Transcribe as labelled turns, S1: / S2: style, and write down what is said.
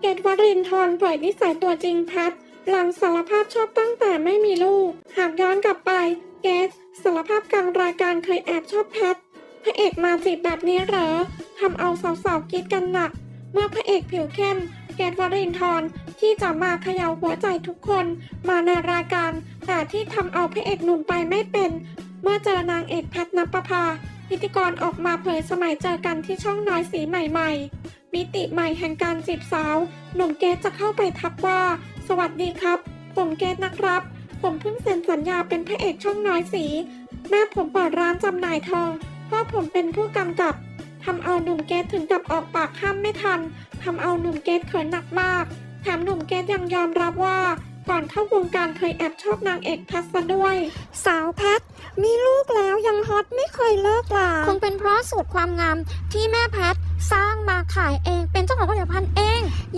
S1: เกตวรินทร์เผยนิสัยตัวจริงแพทหลังสารภาพชอบตั้งแต่ไม่มีลูก หากย้อนกลับไป เกตสารภาพกลางรายการเคยแอบชอบแพทพระเอกมาจีบแบบนี้เหรอทำเอาสาวๆกรีดกันหนัก เมื่อพระเอกผิวเข้ม เกตวรินทร์ที่จะมาเขย่าหัวใจทุกคน มาในรายการ แต่ที่ทำเอาพระเอกหนุ่มไปไม่เป็น เมื่อเจอนางเอกแพทนปภาพิธีกรออกมาเผยสมัยเจอกันที่ช่องน้อยสีใหม่ๆ มิติใหม่แห่งการจีบสาว หนุ่มเกตจะเข้าไปทักว่า สวัสดีครับ ผมเกตนะครับ ผมเพิ่งเซ็นสัญญาเป็นพระเอกช่องน้อยสี แม่ผมเปิดร้านจำหน่ายทองพ่อผมเป็นผู้กำกับทำเอาหนุ่มเกตถึงกับออกปากห้ามไม่ทันทำเอาหนุ่มเกตเขินหนักมากแถมหนุ่มเกตยังยอมรับว่าก่อนเข้าวงการเคยแอบชอบนางเอกแพทซะด้วย
S2: สาวแพทมีลูกแล้วยังฮอตไม่เคยเลิกลาคงเป็นเพราะสูตรความงามที่แม่แพท สร้างมาขายเองเป็นเจ้าของผลิตภัณฑ์เอง